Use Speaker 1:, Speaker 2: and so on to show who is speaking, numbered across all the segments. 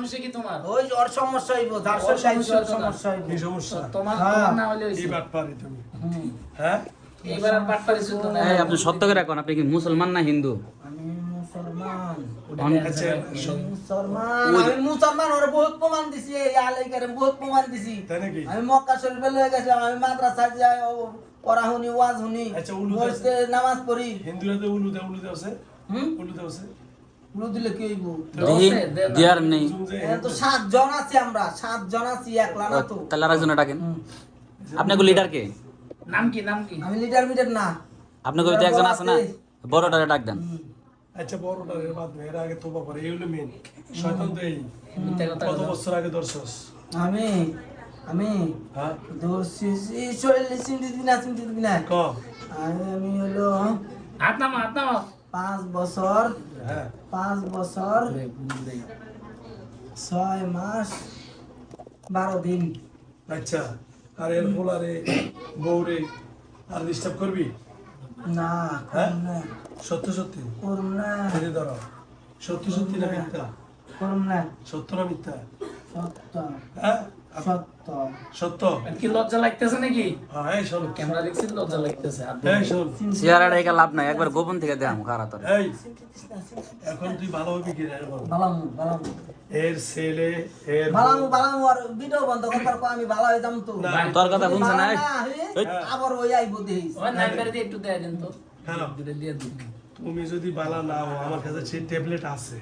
Speaker 1: সমস্যা কি তোমার?
Speaker 2: ওই ওর সমস্যা হইব
Speaker 1: ওর সমস্যা
Speaker 2: সমস্যা হইব।
Speaker 3: সমস্যা?
Speaker 1: তোমার
Speaker 2: হ্যাঁ।
Speaker 1: তোমার না
Speaker 3: বাট তুমি। হ্যাঁ?
Speaker 1: এইবার আর শুদ্ধ না।
Speaker 4: এই আপনি সত্য করে এখন আপনি কি মুসলমান না হিন্দু?
Speaker 2: আমি মুসলমান।
Speaker 3: আচ্ছা শোন,
Speaker 2: মুসলমান। আমি মুসলমান ওরে বহুত প্রমাণ দিছি এই বহুত প্রমাণ দিছি। আমি মক্কা শরীফে লয়ে গেছিলাম আমি মাদ্রাসায় যাই পড়া শুনি ওয়াজ শুনি
Speaker 3: আচ্ছা,
Speaker 2: নামাজ পড়ি।
Speaker 3: হিন্দুরা তো উলুদে উলুদে আছে।
Speaker 2: হুম?
Speaker 3: আছে।
Speaker 2: দিলে কি হইব?
Speaker 4: দেখি
Speaker 1: দে, দে না।
Speaker 4: দিয়ার নেই।
Speaker 3: বুঝুন যে
Speaker 2: এখানে তো সাত জন আছি আমরা সাত জন আছি একলা না তো।
Speaker 4: তাহলে আরেকজনে ডাকেন। আপনাকে লিডার কে?
Speaker 1: নাম কি নাম কি?
Speaker 2: আমি লিডার মিডার না।
Speaker 4: আপনাকে তো একজন আছে না? বড়টারে ডাক দেন।
Speaker 3: আচ্ছা বড়টার বাদ এর আগে তোবা করে এই হলো মেন শয়তান তো এই। কত বছর আগে দর্শস
Speaker 2: আমি
Speaker 3: হ্যাঁ?
Speaker 2: না হলো
Speaker 1: হাত নামা হাত নামা
Speaker 2: পাঁচ বছর
Speaker 3: হ্যাঁ।
Speaker 2: পাঁচ বছর ছয় মাস বারো দিন।
Speaker 3: আচ্ছা আর এর পোলারে বউরে আর ডিস্টার্ব করবি?
Speaker 2: না
Speaker 3: হ্যাঁ? সত্য সত্যি?
Speaker 2: করুন না।
Speaker 3: ধরে ধরো। সত্যি সত্যি না মিথ্যা?
Speaker 2: করুন না।
Speaker 3: সত্য না মিথ্যা?
Speaker 2: সত্য।
Speaker 3: হ্যাঁ?
Speaker 2: সত্য।
Speaker 3: সত্য?
Speaker 1: কি লজ্জা লাগতেছে নাকি?
Speaker 3: হ্যাঁ এই
Speaker 1: ক্যামেরা দেখছি লজ্জা লাগতেছে হাত
Speaker 3: এই
Speaker 4: চেহারাটা একা লাভ নাই একবার গোপন থেকে তোরে।
Speaker 3: এই এখন তুই ভালো হবি কি রে? বল?
Speaker 2: বালামু বালামু।
Speaker 3: এর ছেলে এর
Speaker 2: বালামু বালামু আর ভিডিও বন্ধ করবার পর আমি ভালো হইতাম তো।
Speaker 4: তোর কথা শুনছে না।
Speaker 2: আবার ওই আইব
Speaker 1: ওই দিয়ে একটু দেয়া দেন তো। দিয়ে
Speaker 3: তুমি যদি বালা না হও আমার কাছে সেই ট্যাবলেট আছে।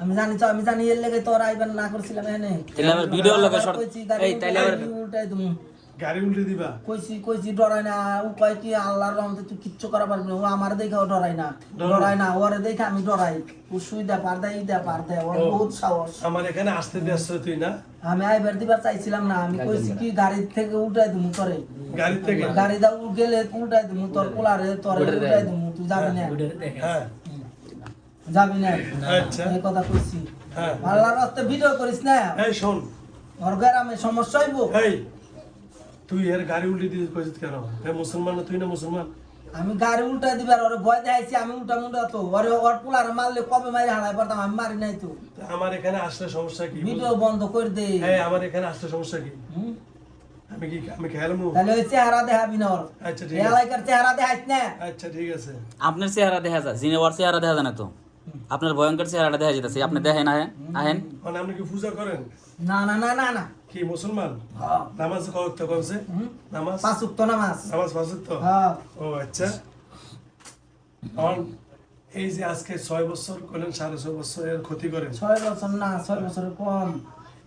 Speaker 2: আমি জানি তো আমি জানি এর লেগে তোর আইবার না করছিলাম এনে।
Speaker 4: তাহলে আবার ভিডিও লোকে শর্ট এই তাইলে আবার
Speaker 2: উল্টাই- তুমি
Speaker 3: গাড়ি উল্টে দিবা?
Speaker 2: কইছি কইছি ডরাই না। ও কয় কি আল্লাহর রহমতে তুই কিচ্ছু করা পারবি না। ও আমার দেখাও ডরাই না।
Speaker 3: ডরাই?
Speaker 2: না ওরে দেখে আমি ডরাই। ও সুই দে পার দেয় ই দে পার দেয় ওর
Speaker 3: ও।
Speaker 2: বহুত সাহস।
Speaker 3: আমার এখানে আসতে দিয়েছ তুই না?
Speaker 2: আমি আইবার দিবার চাইছিলাম না। আমি কইছি কি গাড়ি থেকে উল্টাই দিমু তোরে।
Speaker 3: গাড়ি থেকে?
Speaker 2: গাড়ি দা উ গেলে উল্টাই দিমু তোর পোলারে তোরে উল্টাই দিমু তুই যাবি না।
Speaker 3: হ্যাঁ।
Speaker 2: যাবি না?
Speaker 3: আচ্ছা।
Speaker 2: এই কথা কইছি।
Speaker 3: হ্যাঁ।
Speaker 2: আল্লাহর রাস্তায় ভিডিও করিস না?
Speaker 3: এই শোন।
Speaker 2: ওর গ্রামে সমস্যা হইব?
Speaker 3: এই তুই এর গাড়ি উল্টে দিতে কইছিস কেন? এ মুসলমান না তুই না মুসলমান?
Speaker 2: আমি গাড়ি উল্টা দিবার ওরে ভয় দেখাইছি আমি উল্টা মুল্টা তো। ওরে ওর পোলারে মারলে কবে মারি হারাই পারতাম আমি মারি নাই তো।
Speaker 3: আমার এখানে আসলে সমস্যা কি?
Speaker 2: ভিডিও বন্ধ করে দে।
Speaker 3: এই আমার এখানে আসলে সমস্যা কি? আমি কি আমি খেয়ালমু
Speaker 2: তাহলে ওই চেহারা দেখাবি না ওর।
Speaker 3: আচ্ছা ঠিক আছে।
Speaker 2: এলাকার চেহারা দেখাইস না?
Speaker 4: হ্যাঁ।
Speaker 3: আচ্ছা ঠিক আছে।
Speaker 4: আপনার চেহারা দেখা যায় জিনে ওর চেহারা দেখা যায় না তো? আপনার ভয়ঙ্কর চেহারাটা দেখা যেতেছে। আপনি দেখেন আহেন আহেন।
Speaker 3: মানে আপনি কি পূজা করেন?
Speaker 2: না না না না না।
Speaker 3: কি মুসলমান?
Speaker 2: হ্যাঁ।
Speaker 3: নামাজ কত কমছে
Speaker 2: হুম?
Speaker 3: নামাজ?
Speaker 2: পাঁচ উক্ত নামাজ।
Speaker 3: নামাজ পাঁচ তো
Speaker 2: হ্যাঁ
Speaker 3: ও আচ্ছা। এই যে আজকে ছয় বছর করলেন সাড়ে ছয় বছর এর ক্ষতি করেন।
Speaker 2: ছয় বছর না ছয় বছরের কম।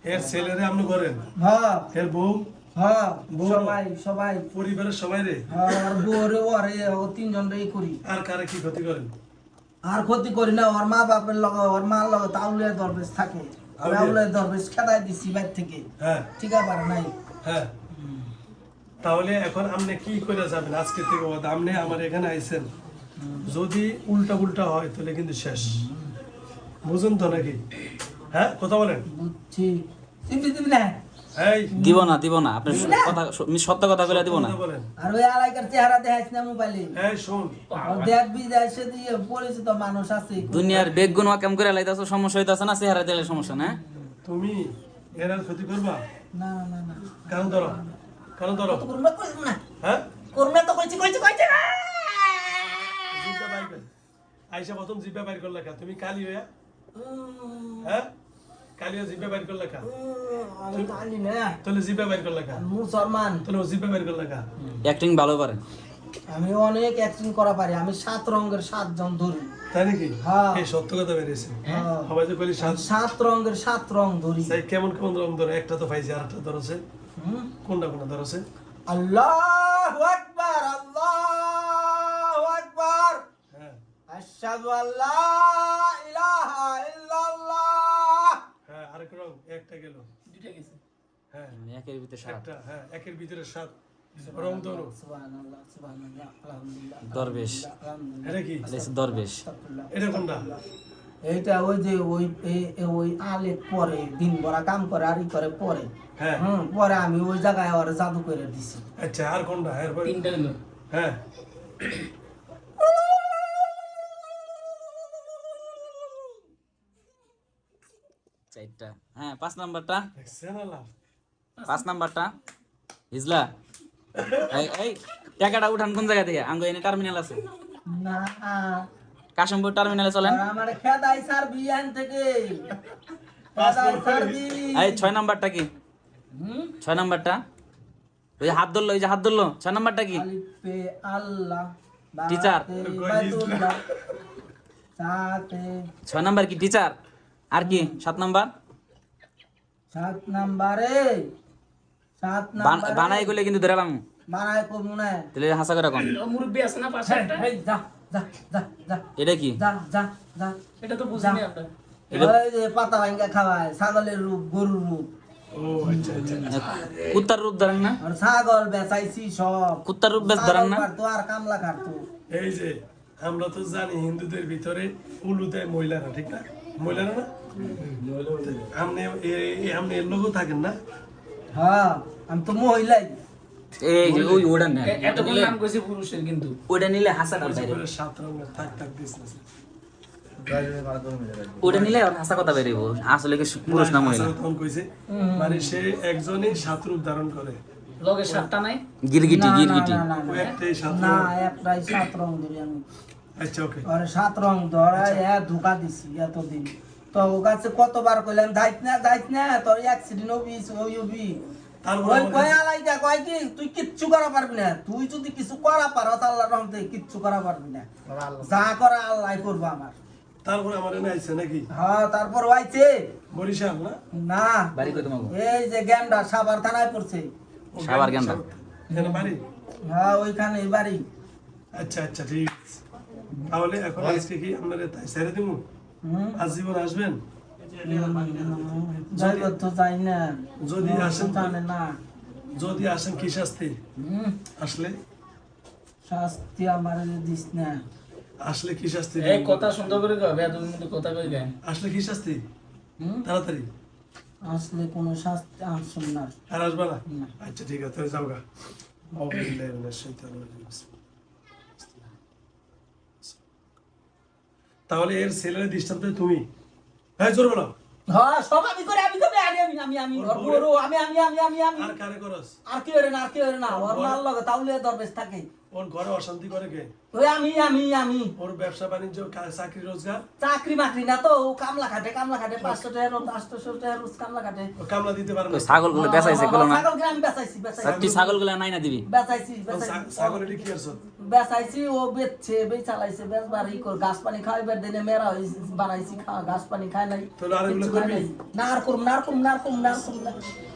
Speaker 3: এর ছেলেরে আপনি করেন?
Speaker 2: হ্যাঁ
Speaker 3: এর বউ?
Speaker 2: হ্যাঁ। সবাই সবাই।
Speaker 3: পরিবারের সবাই রে
Speaker 2: হ্যাঁ, আর বউরে ওরে ও তিনজন রেই করি।
Speaker 3: আর কারে কি ক্ষতি করেন?
Speaker 2: আর ক্ষতি করি না ওর মা বাপের লগে ওর মার লগে তাউলিয়া দরবেশ থাকে? তাউলিয়া দরবেশ খেদাই দিছি বাইর থেকে।
Speaker 3: হ্যাঁ।
Speaker 2: ঠিক আছে নাই।
Speaker 3: হ্যাঁ। তাহলে এখন আপনি কি করে যাবেন? আজকে থেকে আপনি আমার এখানে আইছেন। যদি উল্টা উল্টা হয় তাহলে কিন্তু শেষ। বুঝুন তো নাকি? হ্যাঁ কথা বলেন।
Speaker 2: বুঝছি। দিবি
Speaker 4: দিব না দিব না। আপনি কথা সত্য কথা বলে দিব না।
Speaker 2: আর ওই আলাইকার চেহারা দেখাইস না মোবাইলে?
Speaker 3: এই শোন।
Speaker 2: দেখবি সে দিয়ে পরিচিত মানুষ আছে।
Speaker 4: দুনিয়ার বেগুন কেমন করে লাইতাছো সমস্যা হইতাছে না চেহারা দিলে সমস্যা না?
Speaker 3: তুমি এর ক্ষতি করবা?
Speaker 2: না না না
Speaker 3: কারণ ধরো কারণ ধরো।
Speaker 2: তো করবে কইছ না।
Speaker 3: হ্যাঁ?
Speaker 2: করবে তো কইছি কইছি কইছি। না
Speaker 3: জিব্বা বাইর। আইসা প্রথম জিব্বা বাইর করলে কা তুমি কালি হইয়া? হ্যাঁ? কালি জিব্বা বাইর করলে কা?
Speaker 2: আমি জানি না।
Speaker 3: তাহলে জিব্বা বাইর করলে কা?
Speaker 2: মুসলমান
Speaker 3: তাহলে ও বাইর করলে কা?
Speaker 4: অ্যাক্টিং ভালো পারে।
Speaker 2: আমি অনেক অ্যাক্টিং করা পারি। আমি সাত রঙের সাত জন ধরি।
Speaker 3: তাই নাকি?
Speaker 2: হ্যাঁ।
Speaker 3: এই সত্য কথা বেরিয়েছে।
Speaker 2: হ্যাঁ।
Speaker 3: সবাই যে বলি সাত
Speaker 2: সাত রঙের সাত রং ধরি।
Speaker 3: সেই কেমন কেমন রং ধরো? একটা তো পাইছি আর একটা ধরছে। কোনটা কোনটা ধরছে?
Speaker 2: আল্লাহু আকবার আল্লাহু আকবার। আশহাদু আল্লা ইলাহা ইল্লাল্লাহ।
Speaker 3: আরেক রং একটা গেল।
Speaker 1: দুইটা গেছে।
Speaker 3: হ্যাঁ।
Speaker 4: একের ভিতরে সাত।
Speaker 3: একটা হ্যাঁ একের ভিতরে সাত। রং ধরো।
Speaker 2: সুবহানাল্লাহ সুবহানাল্লাহ আলহামদুলিল্লাহ
Speaker 4: দরবেশ।
Speaker 3: এটা কি?
Speaker 4: দরবেশ।
Speaker 3: এটা কোনটা?
Speaker 2: এইটা ওই যে ওই ওই আলে পরে দিন ভরা কাম করে আর করে পরে।
Speaker 3: হ্যাঁ।
Speaker 2: হুম পরে আমি ওই জায়গায় ওর জাদু করে দিছি।
Speaker 3: আচ্ছা আর কোনটা? হ্যাঁ।
Speaker 4: চারটা হ্যাঁ পাঁচ নাম্বারটা। পাঁচ নাম্বারটা। হিজলা এই এই টাকাটা উঠান কোন জায়গা থেকে? আঙ্গ এনে টার্মিনাল আছে।
Speaker 2: না।
Speaker 4: কাশিমপুর টার্মিনালে চলেন।
Speaker 2: আমার খেদাই সার বিয়ান থেকে।
Speaker 4: এই ছয় নাম্বারটা কি? ছয় নাম্বারটা? ওই যে হাত ধরলো ওই যে হাত ধরলো। ছয় নাম্বারটা কি? টিচার। ছয় নাম্বার কি টিচার আর কি? সাত নাম্বার?
Speaker 2: সাত নাম্বারে সাত নাম্বারে।
Speaker 4: বানাই করলে কিন্তু ধরে পাবো
Speaker 2: বানায় কমু না।
Speaker 4: তাহলে হাসা করে কোন?
Speaker 1: মুরব্বি আছে না পাশে একটা?
Speaker 2: এই যা যা যা যা।
Speaker 4: এটা কি?
Speaker 2: যা যা যা।
Speaker 1: এটা তো বুঝিনি আমরা
Speaker 2: ওই যে পাতা ভাঙ্গা খাওয়ায় ছাগলের রূপ গরুর রূপ।
Speaker 3: ও আচ্ছা আচ্ছা
Speaker 4: কুত্তার রূপ ধরেন না?
Speaker 2: ছাগল বেচাইছি সব।
Speaker 4: কুত্তার রূপ বেশ ধরেন না?
Speaker 2: ছাগল কাটতো আর কামলা কাটতো
Speaker 3: এই যে আমরা তো জানি হিন্দুদের ভিতরে উলু দেয় মহিলারা ঠিক না? মহিলারা না? আপনি আপনি এর লোকও থাকেন না?
Speaker 2: হ্যাঁ আমি তো মহিলাই।
Speaker 4: এই যে ওই ওটা নেন
Speaker 1: এ- নাম কইছি পুরুষের কিন্তু।
Speaker 4: ওটা নিলে হাসা কথা
Speaker 3: ওই যে
Speaker 4: বেরোবে
Speaker 3: করে সাত রঙের থাক থাক বিজনেস
Speaker 4: ওটা নিলে হাসা কথা বেরোব আসলে কি পুরুষ না মহিলা?
Speaker 3: তখন কইছে। মানে সে একজনই সাত রূপ ধারণ করে।
Speaker 1: লগে সাতটা নাই?
Speaker 4: গিরগিটি গিরগিটি।
Speaker 2: না, না,
Speaker 3: ও
Speaker 2: না।
Speaker 3: একটাই সাত
Speaker 2: না একটাই সাত রং ধরি আমি।
Speaker 3: আচ্ছা ওকে
Speaker 2: আরে সাত রং ধরা এ ধোকা দিছি এতদিন। তো ও কাছে কতবার কইলাম যাইত না যাইত না তোর অ্যাক্সিডেন্ট হবি ওই হবি।
Speaker 3: তারপর
Speaker 2: ওই
Speaker 3: আমার
Speaker 2: কয়
Speaker 3: কাছে-
Speaker 2: আলাইটা কয় কি তুই কিচ্ছু করা পারবি না তুই যদি কিছু করা পারো আল্লাহর রহমতে কিচ্ছু করা পারবি না। যা করা আল্লাহ করব আমার।
Speaker 3: তারপরে আমার এনে আইছে নাকি?
Speaker 2: হ্যাঁ তারপর
Speaker 3: বরিশাল না?
Speaker 2: না।
Speaker 4: বাড়ি কই তোমাকে
Speaker 2: এই যে থানায় পড়ছে।
Speaker 3: ও
Speaker 4: সাবার
Speaker 3: এখানে বাড়ি?
Speaker 2: হ্যাঁ ওইখানে বাড়ি।
Speaker 3: আচ্ছা আচ্ছা ঠিক আছে। তাহলে এখন আজকে কি আপনারা তাই ছেড়ে দিব? আজীবন আসবেন?
Speaker 2: যাইব তো যাই না?
Speaker 3: যদি আসেন তো-
Speaker 2: জানে না।
Speaker 3: যদি আসেন কি শাস্তি?
Speaker 2: হুম।
Speaker 3: আসলে?
Speaker 2: শাস্তি আমার দিস না।
Speaker 3: আসলে কি শাস্তি?
Speaker 1: এই কথা সুন্দর করে কয় বেদুর মধ্যে কথা কই গায়
Speaker 3: আসলে কি শাস্তি?
Speaker 2: হুম।
Speaker 3: তাড়াতাড়ি।
Speaker 2: আসলে কোনো শাস্তি আসুন না।
Speaker 3: আর আসবা না?
Speaker 2: না।
Speaker 3: আচ্ছা ঠিক আছে তাহলে যাও গা। আউযুবিল্লাহি মিনাশ তাহলে এর ছেলের দৃষ্টান্ত তুমি। হ্যাঁ জোর বলো।
Speaker 2: হ্যাঁ সব আমি করে আমি করে আমি আমি আমি আমি আমি আমি আমি আমি আমি।
Speaker 3: আর কারে করস?
Speaker 2: আর কি হরে না আর কি হরে না ওর মাল লগে তাহলে দরবেশ থাকে।
Speaker 3: ওর ঘরে অশান্তি করে কে?
Speaker 2: ওই আমি আমি আমি।
Speaker 3: ওর ব্যবসা বাণিজ্য চাকরি রোজগার?
Speaker 2: চাকরি বাকরি না তো ও কামলা খাটে কামলা খাটে পাঁচশো টাকা রোজ আটশো টাকা রোজ কামলা খাটে।
Speaker 3: ও কামলা দিতে পারে না।
Speaker 4: ছাগলগুলো বেচাইছে গুলো না।
Speaker 2: ছাগলকে আমি বেচাইছি বেচাইছি।
Speaker 4: তুই ছাগলগুলো নাই না দিবি।
Speaker 2: বেচাইছি বেচাইছি।
Speaker 3: ছা- ছাগলের কি করছ?
Speaker 2: বেচাইছি ও বেচছে বেচ চালাইছে বেচবার ই কর গাছ পানি খাওয়াইবার দিনে মেরা হইছে বানাইছি খা গাছ পানি খাই নাই। না আর করুম না আর করুম না আর করুম না আর করুম না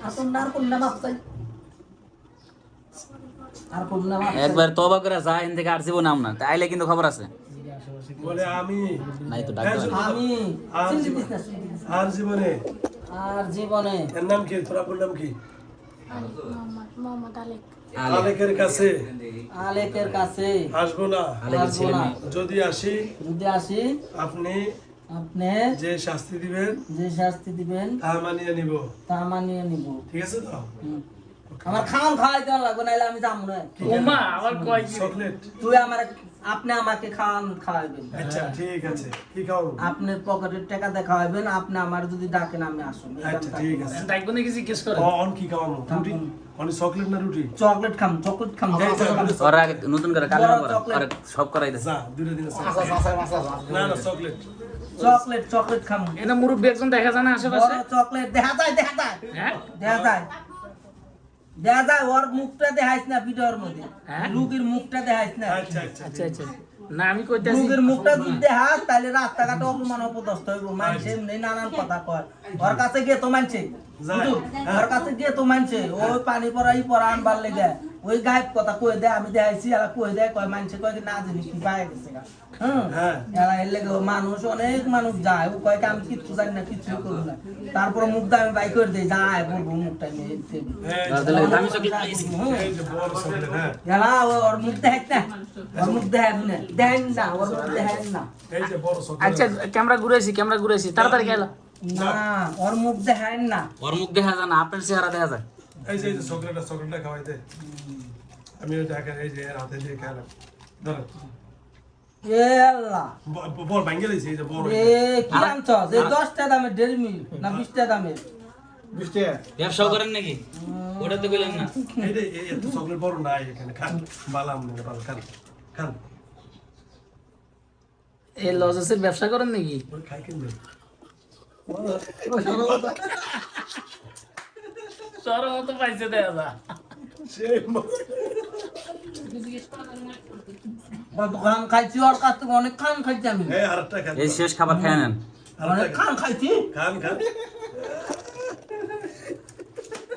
Speaker 2: আর করুম না আর করুম না মাফ চাই।
Speaker 4: একবার তবা করে যা এন থেকে আর জীবন নাম না। তাইলে কিন্তু খবর আছে।
Speaker 3: বলে আমি
Speaker 4: নাই তো ডাক
Speaker 3: হ্যাঁ।
Speaker 2: আমি
Speaker 3: আর জীবন-। আর জীবনে। এর নাম কি? তোরা বল নাম কি?
Speaker 5: মোহাম্মদ মোহাম্মদ আলেক।
Speaker 3: আলেকের কাছে।
Speaker 2: আলেকের কাছে।
Speaker 3: আসব না।
Speaker 4: আলেকের ছেলে
Speaker 2: আসব না।
Speaker 4: মেয়ে।
Speaker 3: যদি আসি
Speaker 2: যদি আসি
Speaker 3: আপনি
Speaker 2: আপনি
Speaker 3: যে শাস্তি দিবেন
Speaker 2: যে শাস্তি দিবেন
Speaker 3: তা মানিয়ে নিব।
Speaker 2: তা মানিয়ে নিব।
Speaker 3: ঠিক আছে তো?
Speaker 2: আমার খাওয়ান খাওয়াই দেওয়া লাগবে না আমি যাব না
Speaker 1: ওমা কয়
Speaker 3: চকলেট।
Speaker 2: তুই আমার আপনি আমাকে খাওয়ান খাওয়াইবেন।
Speaker 3: আচ্ছা ঠিক আছে। কি খাওয়াবো?
Speaker 2: আপনি পকেটের টাকা দিয়ে আপনি আমার যদি ডাকেন আমি আসুন।
Speaker 3: আচ্ছা ঠিক আছে।
Speaker 1: ডাকবো নাকি জিজ্ঞেস করে
Speaker 3: ও, অন কি খাওয়াবো? রুটি? অন চকলেট না রুটি?
Speaker 2: চকলেট খাম চকলেট খাম। খাম।
Speaker 4: ওরা আগে নতুন করে। ওরা সব করাই
Speaker 3: যা দুটো দিন না না চকলেট।
Speaker 2: চকলেট চকলেট খাম।
Speaker 1: এটা মুরব্বি একজন দেখা যায় না আশেপাশে?
Speaker 2: চকলেট দেখা যায় দেখা যায়।
Speaker 1: হ্যাঁ?
Speaker 2: দেখা যায়। দেখা যায় ওর মুখটা দেখাইস না ভিডিওর মধ্যে।
Speaker 1: হ্যাঁ?
Speaker 2: মুখটা দেখাইস না।
Speaker 3: আচ্ছা আচ্ছা
Speaker 1: আচ্ছা না আমি কইতাছি
Speaker 2: রুগীর মুখটা যদি দেখাস তাহলে রাস্তাঘাটে অপমান অপদস্থ হইব। মানুষে এমনি নানান কথা কয়। ওর কাছে গিয়ে তো মানছে। ওর কাছে গিয়ে তো মানছে। ওই পানি পড়াই পড়া আনবার লেগে। ওই গায়েব কথা কয়ে দেয় আমি দেখাইছি এলা কয়ে দেয় কয় মানছে কয় কি না জানি কি পায়ে গেছে
Speaker 3: হ্যাঁ।
Speaker 2: এর লেগে মানুষ অনেক মানুষ যায়। ও কয় আমি কিচ্ছু জানি না কিচ্ছু করব না। তারপরে মুখটা আমি বাই করে দিই যায় বলব মুখটা।
Speaker 3: হ্যাঁ হ্যাঁ।
Speaker 2: এলা ওর মুখ দেখাই না ওর মুখ দেখাই না দেখেন না ওর মুখ দেখাই না।
Speaker 1: আচ্ছা ক্যামেরা ঘুরেছি ক্যামেরা ঘুরেছি তাড়াতাড়ি গেলা
Speaker 2: না ওর মুখ দেখাই না।
Speaker 4: ওর মুখ দেখা যায় না আপনার চেহারা দেখা যায়।
Speaker 3: এই যে চকলেটটা চকলেটটা খাওয়াই দে আমি ওই এই যে হাতে দিয়ে খেলাম ধরো
Speaker 2: এ আল্লাহ
Speaker 3: ব- ব- বল ভাঙ্গে দিয়েছে এই যে বড়
Speaker 2: এ কি আনছ যে দশটা দামের ডেড় মিল না বিশটা দামের
Speaker 4: ব্যবসাও করেন নাকি ওটা তো না
Speaker 3: এই যে এই এত চকলেট বড় নাই এখানে খান বালাম না বাল খান খান
Speaker 1: এই লজেসের ব্যবসা করেন নাকি
Speaker 3: খাই কিনবে
Speaker 1: সরম তো পাইছে দেয়া যা
Speaker 3: সেই ম-
Speaker 2: খান খাইছি ওর কাছ থেকে অনেক খান খাইছি আমি
Speaker 3: এই আরেকটা খান
Speaker 4: এই শেষ খাবার খেয়ে নেন
Speaker 2: অনেক খান খাইছি
Speaker 3: খান খান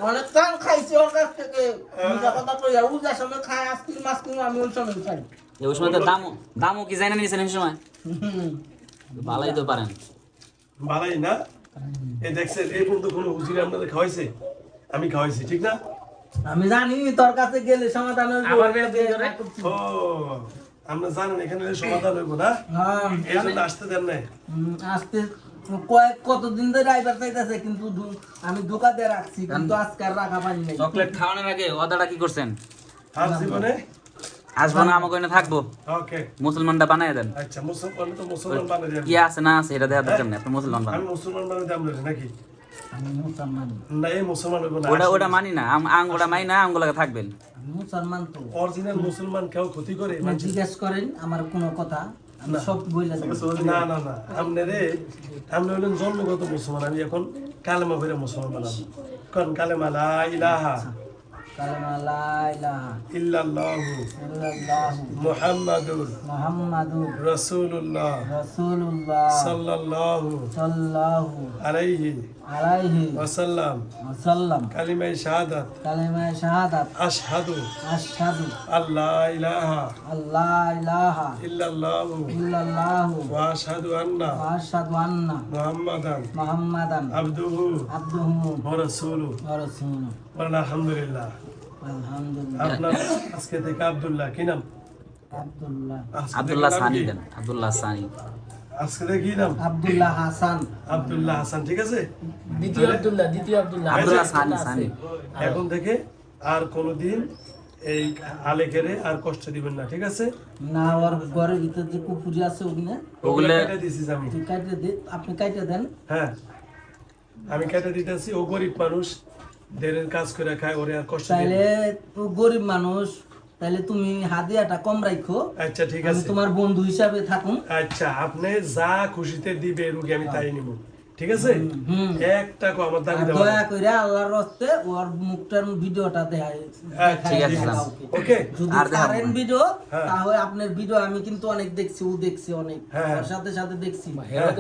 Speaker 2: অনেক খান খাইছি ওর কাছ থেকে মিথ্যা কথা কই আর উজার সময় খাই আজকে মাছ কিনো আমি ওই সময় খাই
Speaker 4: এই ওই সময় তো দামও দামও কি জানেন নিয়েছেন এই সময়। ভালোই তো পারেন
Speaker 3: বালাই না এই দেখছেন এই পর্যন্ত কোনো হুজুরি আপনাদের খাওয়াইছে আমি খাওয়াইছি ঠিক না?
Speaker 2: আমি জানি তোর কাছে গেলে সমাধান
Speaker 1: করে?
Speaker 3: ও আমরা জানেন এখানে সমাধান হইব না?
Speaker 2: হ্যাঁ
Speaker 3: এই জন্য আসতে দেন নাই।
Speaker 2: আজকে কয়েক কতদিন ধরে ড্রাইভার চাইতেছে কিন্তু আমি রাখছি কিন্তু আজকে আর রাখা পারি নাই।
Speaker 4: চকলেট খাওয়ানোর আগে ওদাটা কি করছেন?
Speaker 3: আর জীবনে?
Speaker 4: আসব না আমাকে থাকব।
Speaker 3: ওকে।
Speaker 4: মুসলমানটা বানাই দেন।
Speaker 3: আচ্ছা মুসলমান তো মুসলমান বানাই দেন।
Speaker 4: কি আছে না আছে এটা দেখা দরকার নেই আপনি মুসলমান বানান।
Speaker 3: আমি মুসলমান বানাই দেন নাকি? না এই মুসলমান
Speaker 4: ওটা ওটা মানি না আম- আঙ্গুটা মানি না আঙ্গুলাকে থাকবেন।
Speaker 2: মুসলমান তো।
Speaker 3: অরিজিনাল মুসলমান কেউ ক্ষতি করে
Speaker 2: জিজ্ঞেস করেন আমার কোনো কথা সব বইলে
Speaker 3: না না না আপনি রে আপনি হলেন জন্মগত মুসলমান আমি এখন কালেমা ভরে মুসলমান কারণ কালেমা লা ইলাহা
Speaker 2: كلمة لا إله
Speaker 3: إلا
Speaker 2: الله.
Speaker 3: إلا
Speaker 2: الله.
Speaker 3: محمد.
Speaker 2: محمد.
Speaker 3: رسول
Speaker 2: الله
Speaker 3: رسول
Speaker 2: الله
Speaker 3: صلى
Speaker 2: الله
Speaker 3: صلى الله
Speaker 2: عليه. عليه.
Speaker 3: وسلم.
Speaker 2: وسلم.
Speaker 3: كلمة شهادة.
Speaker 2: كلمة شهادة.
Speaker 3: أشهد.
Speaker 2: أشهد.
Speaker 3: أن لا إله.
Speaker 2: الله إله. إلا
Speaker 3: الله.
Speaker 2: إلا
Speaker 3: الله.
Speaker 2: وأشهد
Speaker 3: أن وأشهد
Speaker 2: أن محمدا.
Speaker 3: محمدا. عبده.
Speaker 2: عبده. ورسوله. ورسوله. والحمد لله.
Speaker 3: আপনার আজকে থেকে আব্দুল্লাহ কি নাম?
Speaker 2: আব্দুল্লাহ।
Speaker 3: আজকে থেকে
Speaker 4: আব্দুল্লাহ
Speaker 3: নাম
Speaker 4: সানি দেন আব্দুল্লাহ সানি।
Speaker 3: আজকে থেকে কি নাম?
Speaker 2: আব্দুল্লাহ হাসান।
Speaker 3: আব্দুল্লাহ হাসান ঠিক আছে?
Speaker 1: দ্বিতীয় আব্দুল্লাহ দ্বিতীয় আব্দুল্লাহ।
Speaker 4: আব্দুল্লাহ সানি সানি।
Speaker 3: এখন থেকে আর কোনোদিন এই আলেকেরে আর কষ্ট দিবেন না ঠিক আছে?
Speaker 2: না ওর ঘরের ভিতর যে কুকুরি আছে ওগুলো
Speaker 3: ওগুলো কেটে আমি।
Speaker 2: কাটে আপনি কাটে দেন।
Speaker 3: হ্যাঁ। আমি কেটে দিতেছি ও গরিব মানুষ। দেরের কাজ করে খায় ওরে আর কষ্ট
Speaker 2: তাহলে গরিব মানুষ তাইলে তুমি হাদিয়াটা কম রাখো
Speaker 3: আচ্ছা ঠিক আছে।
Speaker 2: তোমার বন্ধু হিসাবে থাকুন
Speaker 3: আচ্ছা আপনি যা খুশিতে দিবে রুগী আমি তাই নিব। ঠিক আছে। এক টাকা আমার দাবি দেওয়া
Speaker 2: দয়া করে আল্লাহর রস্তে ওর মুখটার ভিডিওটা দেখাই
Speaker 3: আচ্ছা,
Speaker 4: ঠিক আছে।
Speaker 3: ওকে।
Speaker 2: যদি
Speaker 4: আর দেখাবো
Speaker 2: পারেন
Speaker 4: না।
Speaker 2: ভিডিও
Speaker 3: হ্যাঁ।
Speaker 2: তাহলে আপনার ভিডিও আমি কিন্তু অনেক দেখছি ও দেখছি অনেক।
Speaker 3: হ্যাঁ।
Speaker 2: ওর সাথে সাথে দেখছি।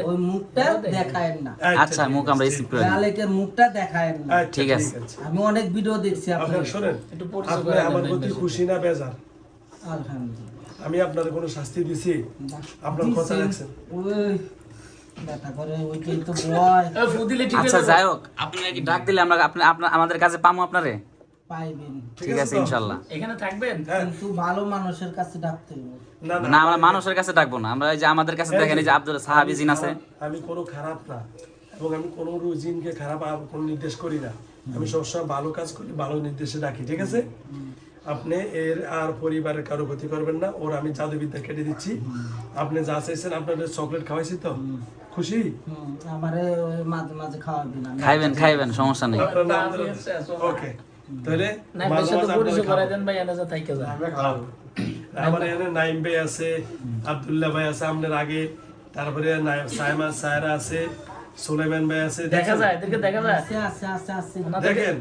Speaker 2: ওই মুখটা
Speaker 1: হেরো
Speaker 2: দেখায়েন না।
Speaker 4: আচ্ছা মুখ আমরা রিসিভ করে।
Speaker 2: আলেকের মুখটা দেখায়েন না।
Speaker 3: আচ্ছা,
Speaker 4: ঠিক আছে।
Speaker 2: আমি অনেক ভিডিও দেখছি আপনার
Speaker 3: শোনেন।
Speaker 1: একটু
Speaker 3: আপনি
Speaker 1: করে
Speaker 3: আমার প্রতি খুশি না বেজার?
Speaker 2: আলহামদুলিল্লাহ।
Speaker 3: আমি আপনার কোনো শাস্তি দিছি? আপনার কথা রাখছেন।
Speaker 4: আচ্ছা যাই হোক ডাক দিলে আমরা আমাদের কাছে পামো আপনারে?
Speaker 2: পাইবেন।
Speaker 4: ঠিক আছে
Speaker 3: তো?
Speaker 1: এখানে থাকবেন?
Speaker 3: হ্যাঁ।
Speaker 2: কিন্তু ভালো মানুষের কাছে ডাকতে
Speaker 3: না
Speaker 4: না আমরা মানুষের কাছে ডাকবো না। আমরা যে আমাদের কাছে দেখেন এই যে আব্দুল সাহাবি জিন আছে।
Speaker 3: আমি কোনো খারাপ না। এবং আমি কোনো রুজিনকে খারাপ কোনো নির্দেশ করি না। আমি সবসময় ভালো কাজ করি ভালো নির্দেশে ডাকি ঠিক আছে? আপনি এর আর পরিবারের কারও ক্ষতি করবেন না। ওর আমি জাদুবিদ্যা কেটে দিচ্ছি। আপনি যা চাইছেন আপনাদের চকলেট খাওয়াইছি তো। খুশি?
Speaker 2: আমারে মাঝে মাঝে খাওয়াবেন
Speaker 4: খাইবেন খাইবেন সমস্যা নেই।
Speaker 3: আপনার। ওকে। তাহলে আমার এখানে নাইম ভাই আছে আব্দুল্লাহ ভাই আছে আপনার আগে। তারপরে সাইমা সায়রা আছে সুলাইমান ভাই আছে
Speaker 1: দেখা যায় এদেরকে দেখা যায়।
Speaker 2: আছে আছে আছে আছে।
Speaker 3: দেখেন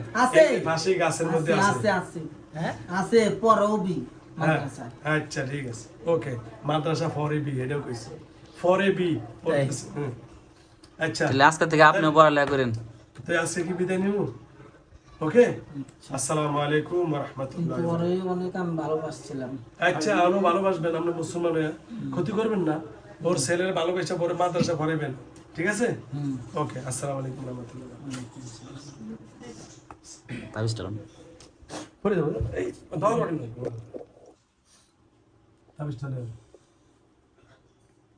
Speaker 2: আছে।
Speaker 3: গাছের মধ্যে
Speaker 2: আছে।
Speaker 3: আছে
Speaker 2: আছে। আছে
Speaker 1: হ্যাঁ?
Speaker 2: আছে পরবি
Speaker 3: হ্যাঁ আচ্ছা ঠিক আছে। ওকে মাদ্রাসা ফর বি এটাও কইছে। ফর বি আচ্ছা।
Speaker 4: তাহলে আজকে থেকে আপনিও পড়ালেখা করেন।
Speaker 3: তো আজকে কি বিদায় নিব? ওকে? আসসালামু আলাইকুম রাহমাতুল্লাহ
Speaker 2: অনেক আমি ভালোবাসছিলাম।
Speaker 3: আচ্ছা আরও ভালোবাসবেন আপনি মুসলমান হয়ে। ক্ষতি করবেন না। ওর ছেলের ভালোবাসা পরে মাদ্রাসা পড়াবেন ঠিক আছে? ওকে আসসালামু আলাইকুম রহমতুল্লাহ এই দাও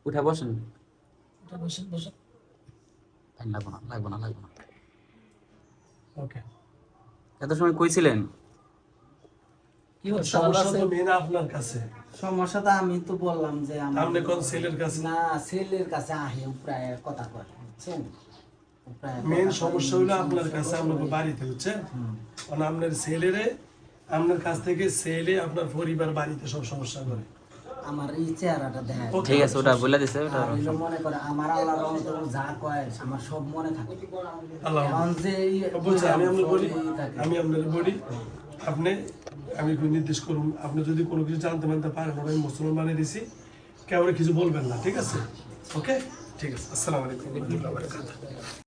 Speaker 4: উঠে বসেন।
Speaker 1: বসে বসে
Speaker 4: লাগবো না লাগবো না লাগবো না।
Speaker 3: ওকে।
Speaker 4: এত সময় কইছিলেন
Speaker 1: কি হচ্ছে
Speaker 3: সমস্যা তো মেন আপনার কাছে।
Speaker 2: সমস্যা তো আমি তো বললাম যে আমার
Speaker 3: আপনি কোন কাছে?
Speaker 2: না ছেলের কাছে আহে প্রায় কথা কয় বুঝছেন?
Speaker 3: মেন সমস্যা হলো আপনার কাছে আপনার বাড়িতে হচ্ছে কারণ আপনার ছেলেরে আপনার কাছ থেকে সেলে আপনার পরিবার বাড়িতে সব সমস্যা করে।
Speaker 2: আমার এই চেহারাটা দেখায়
Speaker 4: ঠিক আছে ওটা বলে দিছে ওটা
Speaker 2: আর হইল মনে করে আমার আল্লাহর রহমতে যা কয় আমার সব মনে থাকে।
Speaker 3: আল্লাহ।
Speaker 2: এখন যে
Speaker 3: আমি আপনার বলি আমি আপনার বলি আপনি আমি নির্দেশ করুন আপনি যদি কোনো কিছু জানতে মানতে পারেন আমি মুসলমান বানিয়ে দিছি কেউ কিছু বলবেন না ঠিক আছে? ওকে? ঠিক আছে আসসালামু আলাইকুম রহমতুল্লাহ বারাকাতুহু।